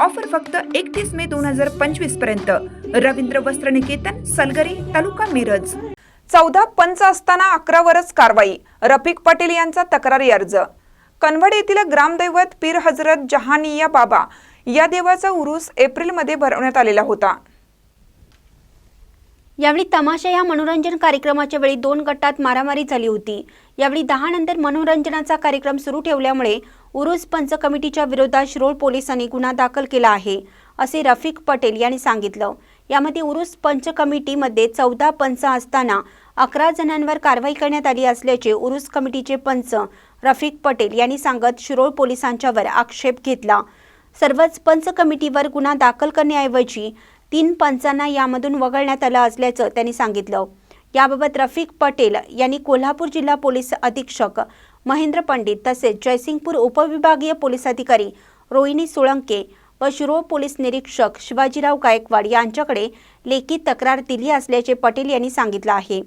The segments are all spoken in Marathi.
ऑफर फक्त एकतीस मे दोन हजार पंचवीसपर्यंत. रवींद्र वस्त्र निकेतन सलगरी तालुका मिरज. चौदा पंच असताना अकरावरच कारवाई. रफिक पटेल यांचा तक्रारी अर्ज. कनवड येथील ग्रामदैवत पीर हजरत जहानिया बाबा या देवाचा उरूस एप्रिलमध्ये भरवण्यात आलेला होता. यावेळी तमाशा या मनोरंजन कार्यक्रमाच्या वेळी दोन गटात मारामारी झाली होती. यावेळी दहा नंतर मनोरंजनाचा कार्यक्रम सुरू ठेवल्यामुळे उरुस पंच कमिटीच्या विरोधात शिरोळ पोलिसांनी गुन्हा दाखल केला आहे असे रफिक पटेल यांनी सांगितलं. यामध्ये उरुस पंच कमिटीमध्ये चौदा पंच असताना अकरा जणांवर कारवाई करण्यात आली असल्याचे उरुस कमिटीचे पंच रफिक पटेल यांनी सांगत शिरोळ पोलिसांच्यावर आक्षेप घेतला. सर्वच पंच कमिटीवर गुन्हा दाखल करण्याऐवजी तीन पंचांना यामधून वगळण्यात आलं असल्याचं त्यांनी सांगितलं. याबाबत रफिक पटेल यांनी कोल्हापूर जिल्हा पोलीस अधीक्षक महेंद्र पंडित तसेच जयसिंगपूर उपविभागीय पोलीस अधिकारी रोहिणी सोळंके व शिरो पोलीस निरीक्षक शिवाजीराव गायकवाड यांच्याकडे लेखी तक्रार दिली असल्याचे पटेल यांनी सांगितलं आहे.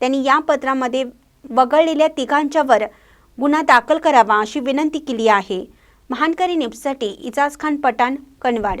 त्यांनी या पत्रामध्ये वगळलेल्या तिघांच्यावर गुन्हा दाखल करावा अशी विनंती केली आहे. महानकरी न्यूजसाठी इजाज खान पठाण कनवाड